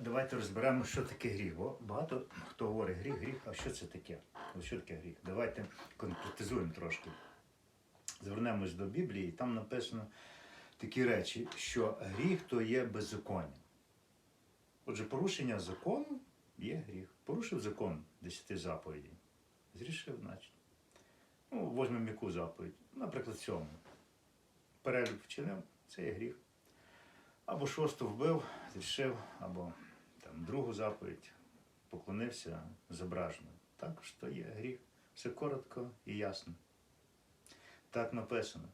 давайте розберемо, що таке гріх. Бо багато хто говорить гріх, гріх, а що це таке? Що таке гріх? Давайте конкретизуємо трошки. Звернемось до Біблії, і там написано такі речі, що гріх то є беззаконня. Отже, порушення закону є гріх. Порушив закон десяти заповідей. Зрішив, значить. Ну, возьмемо яку заповідь. Наприклад, сьому. Перелюб вчинив, це є гріх. Або шосту вбив, зрішив, або другу заповідь поклонився зображенню. Також то є гріх. Все коротко і ясно. Так написано.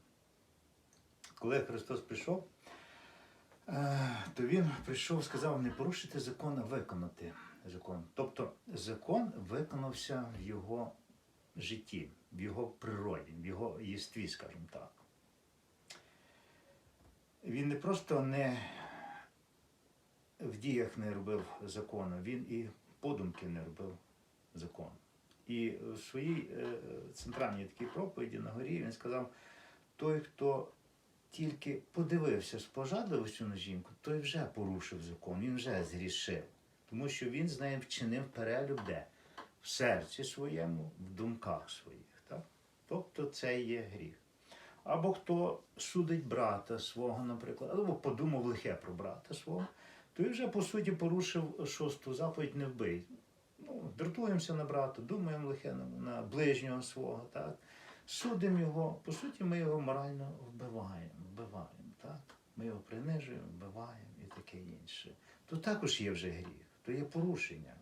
Коли Христос прийшов, е, то Він прийшов, сказав, не порушити закон, а виконати закон. Тобто закон виконався в його житті, в його природі, в його єстві, скажімо так. Він не просто не в діях не робив закону, він і подумки не робив закону. І в своїй е, центральній такій проповіді на горі він сказав: той, хто тільки подивився з пожадливістю на жінку, той вже порушив закон, він вже зрішив. Тому що він з нею вчинив перелюб де? В серці своєму, в думках своїх. Так? Тобто це є гріх. Або хто судить брата свого, наприклад, або подумав лихе про брата свого, той вже по суті порушив шосту заповідь не вбий. Ну, дратуємося на брата, думаємо лихе на ближнього свого, так? Судимо його, по суті, ми його морально вбиваємо, вбиваємо, так? Ми його принижуємо, вбиваємо і таке інше. То також є вже гріх, то є порушення.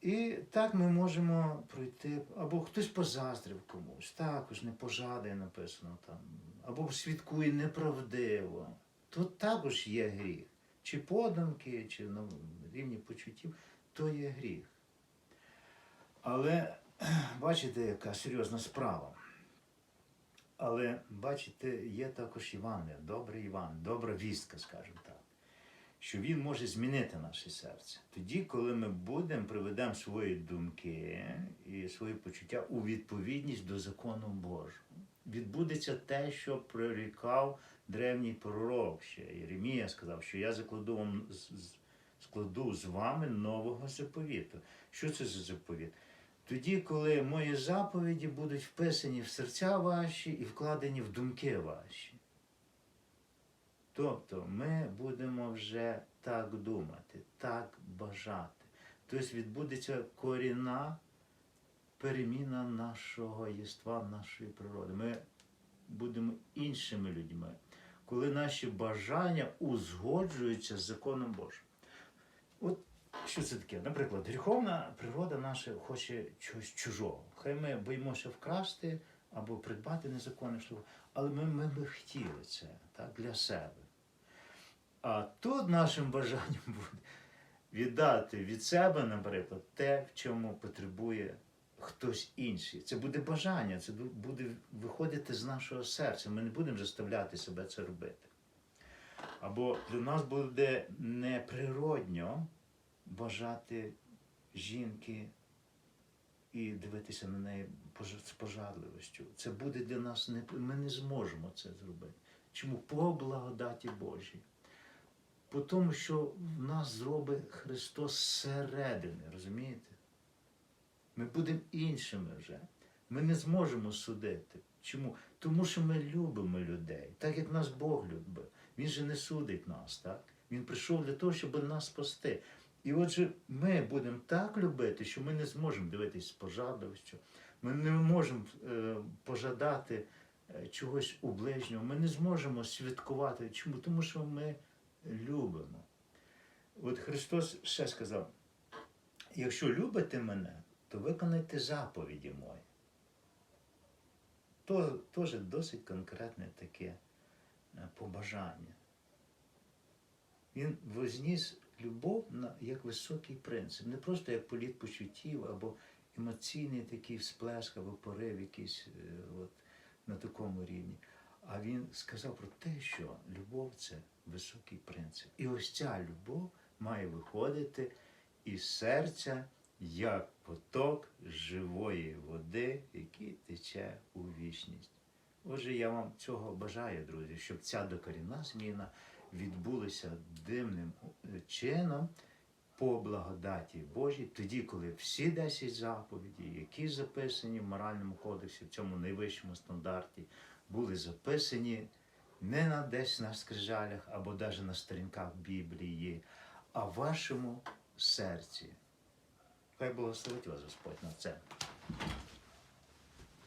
І так ми можемо пройти, або хтось позаздрив комусь, також не пожадає написано там, або свідкує неправдиво. Тут також є гріх. Чи подумки, чи на рівні почуттів, то є гріх. Але бачите, яка серйозна справа. Але бачите, є також Іван, добрий Іван, добра вістка, скажімо так, що він може змінити наше серце. Тоді, коли ми будемо, приведемо свої думки і свої почуття у відповідність до закону Божого. Відбудеться те, що прорікав древній пророк ще. Єремія сказав, що я закладу вам складу з вами нового заповіту. Що це за заповіт? Тоді, коли мої заповіді будуть вписані в серця ваші і вкладені в думки ваші. Тобто ми будемо вже так думати, так бажати. Тобто відбудеться корінна переміна нашого єства, нашої природи. Ми будемо іншими людьми, коли наші бажання узгоджуються з законом Божим. От що це таке? Наприклад, гріховна природа наша хоче чогось чужого. Хай ми боїмося вкрасти або придбати незаконне шлюб, але ми, ми би хотіли це так, для себе. А тут нашим бажанням буде віддати від себе, наприклад, те, в чому потребує хтось інший. Це буде бажання, це буде виходити з нашого серця. Ми не будемо заставляти себе це робити. Або для нас буде неприродньо бажати жінки і дивитися на неї з пожадливістю. Це буде для нас не ми не зможемо це зробити. Чому? По благодаті Божій. По тому, що в нас зробить Христос зсередини, розумієте? Ми будемо іншими вже. Ми не зможемо судити. Чому? Тому що ми любимо людей, так як нас Бог любить. Він же не судить нас, так? Він прийшов для того, щоб нас спасти. І отже, ми будемо так любити, що ми не зможемо дивитись з пожадливістю. Ми не можемо е, пожадати е, чогось у ближнього. Ми не зможемо святкувати. Чому? Тому що ми любимо. От Христос ще сказав: якщо любите мене, то виконайте заповіді мої. То теж досить конкретне таке е, побажання. Він возніс любов на, як високий принцип, не просто як політ почуттів або емоційний такий всплеск або порив якийсь е, от, на такому рівні. А він сказав про те, що любов це високий принцип. І ось ця любов має виходити із серця як поток живої води, який тече у вічність. Отже, я вам цього бажаю, друзі, щоб ця докорінна зміна відбулися дивним е, чином по благодаті Божій, тоді, коли всі 10 заповідей, які записані в моральному кодексі, в цьому найвищому стандарті, були записані не на десь на скрижалях або навіть на сторінках Біблії, а в вашому серці. Хай благословить вас Господь на це.